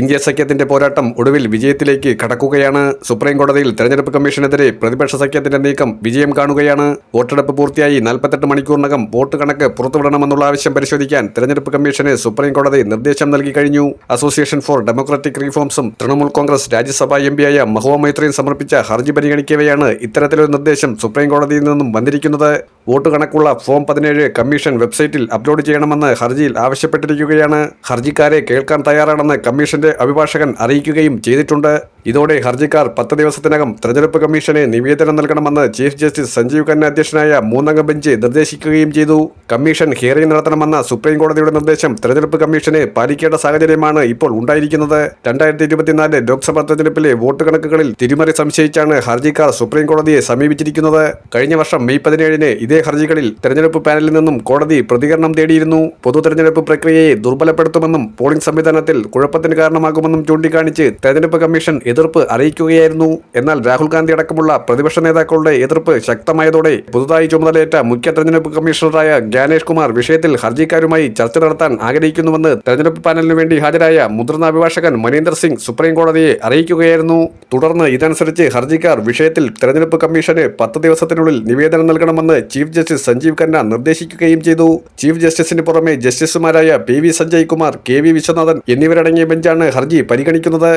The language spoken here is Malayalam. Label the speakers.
Speaker 1: ഇന്ത്യ സഖ്യത്തിന്റെ പോരാട്ടം ഒടുവിൽ വിജയത്തിലേക്ക് കടക്കുകയാണ് സുപ്രീം കോടതിയിൽ തെരഞ്ഞെടുപ്പ് കമ്മീഷനെതിരെ പ്രതിപക്ഷ സഖ്യത്തിന്റെ നീക്കം വിജയം കാണുകയാണ് വോട്ടെടുപ്പ് പൂർത്തിയായി നാൽപ്പത്തെട്ട് മണിക്കൂറിനകം വോട്ട് കണക്ക് പുറത്തുവിടണമെന്നുള്ള ആവശ്യം പരിശോധിക്കാൻ തെരഞ്ഞെടുപ്പ് കമ്മീഷന് സുപ്രീം കോടതി നിർദ്ദേശം നൽകി കഴിഞ്ഞു അസോസിയേഷൻ ഫോർ ഡെമോക്രാറ്റിക് റീഫോംസും തൃണമൂൽ കോൺഗ്രസ് രാജ്യസഭാ എം പിയായ മഹുവ മൈത്രിയും സമർപ്പിച്ച ഹർജി പരിഗണിക്കവെയാണ് ഇത്തരത്തിലൊരു നിർദ്ദേശം സുപ്രീം കോടതിയിൽ നിന്നും വന്നിരിക്കുന്നത് വോട്ട് കണക്കുള്ള ഫോം പതിനേഴ് കമ്മീഷൻ വെബ്സൈറ്റിൽ അപ്ലോഡ് ചെയ്യണമെന്ന് ഹർജിയിൽ ആവശ്യപ്പെട്ടിരിക്കുകയാണ് ഹർജിക്കാരെ കേൾക്കാൻ തയ്യാറാണെന്ന് കമ്മീഷന്റെ അഭിഭാഷകൻ അറിയിക്കുകയും ചെയ്തിട്ടുണ്ട് ഇതോടെ ഹർജിക്കാർ പത്ത് ദിവസത്തിനകം തെരഞ്ഞെടുപ്പ് കമ്മീഷന് നിവേദനം നൽകണമെന്ന് ചീഫ് ജസ്റ്റിസ് സഞ്ജീവ് ഖന്ന അധ്യക്ഷനായ മൂന്നംഗ ബെഞ്ച് നിർദ്ദേശിക്കുകയും ചെയ്തു കമ്മീഷൻ ഹിയറിംഗ് നടത്തണമെന്ന സുപ്രീം കോടതിയുടെ നിർദ്ദേശം തെരഞ്ഞെടുപ്പ് കമ്മീഷന് പാലിക്കേണ്ട സാഹചര്യമാണ് ഇപ്പോൾ ഉണ്ടായിരിക്കുന്നത് രണ്ടായിരത്തി ഇരുപത്തിനാല് ലോക്സഭാ തെരഞ്ഞെടുപ്പിലെ വോട്ട് കണക്കുകളിൽ തിരിമറി സംശയിച്ചാണ് ഹർജിക്കാർ സുപ്രീം കോടതിയെ സമീപിച്ചിരിക്കുന്നത് കഴിഞ്ഞ വർഷം മെയ് പതിനേഴിന് ഇതേ ഹർജികളിൽ തെരഞ്ഞെടുപ്പ് പാനലിൽ നിന്നും കോടതി പ്രതികരണം തേടിയിരുന്നു പൊതു തെരഞ്ഞെടുപ്പ് പ്രക്രിയയെ ദുർബലപ്പെടുത്തുമെന്നും പോളിംഗ് സംവിധാനത്തിൽ കുഴപ്പത്തിന് കാരണമാകുമെന്നും ചൂണ്ടിക്കാണിച്ച് തെരഞ്ഞെടുപ്പ് കമ്മീഷൻ എതിർപ്പ് അറിയിക്കുകയായിരുന്നു എന്നാൽ രാഹുൽ ഗാന്ധി അടക്കമുള്ള പ്രതിപക്ഷ നേതാക്കളുടെ എതിർപ്പ് ശക്തമായതോടെ പുതുതായി ചുമതലയേറ്റ മുഖ്യ തെരഞ്ഞെടുപ്പ് കമ്മീഷണറായ ജ്ഞാനേഷ് കുമാർ വിഷയത്തിൽ ഹർജിക്കാരുമായി ചർച്ച നടത്താൻ ആഗ്രഹിക്കുന്നുവെന്ന് തെരഞ്ഞെടുപ്പ് പാനലിനു വേണ്ടി ഹാജരായ മുതിർന്ന അഭിഭാഷകൻ മനീന്ദർ സിംഗ് സുപ്രീം കോടതിയെ അറിയിക്കുകയായിരുന്നു തുടർന്ന് ഇതനുസരിച്ച് ഹർജിക്കാർ വിഷയത്തിൽ തെരഞ്ഞെടുപ്പ് കമ്മീഷന് പത്ത് ദിവസത്തിനുള്ളിൽ നിവേദനം നൽകണമെന്ന് ചീഫ് ജസ്റ്റിസ് സഞ്ജീവ് ഖന്ന നിർദ്ദേശിക്കുകയും ചെയ്തു ചീഫ് ജസ്റ്റിസിന് പുറമെ ജസ്റ്റിസുമാരായ P V Sanjay Kumar K V Viswanathan എന്നിവരടങ്ങിയ ബെഞ്ചാണ് ഹർജി പരിഗണിക്കുന്നത്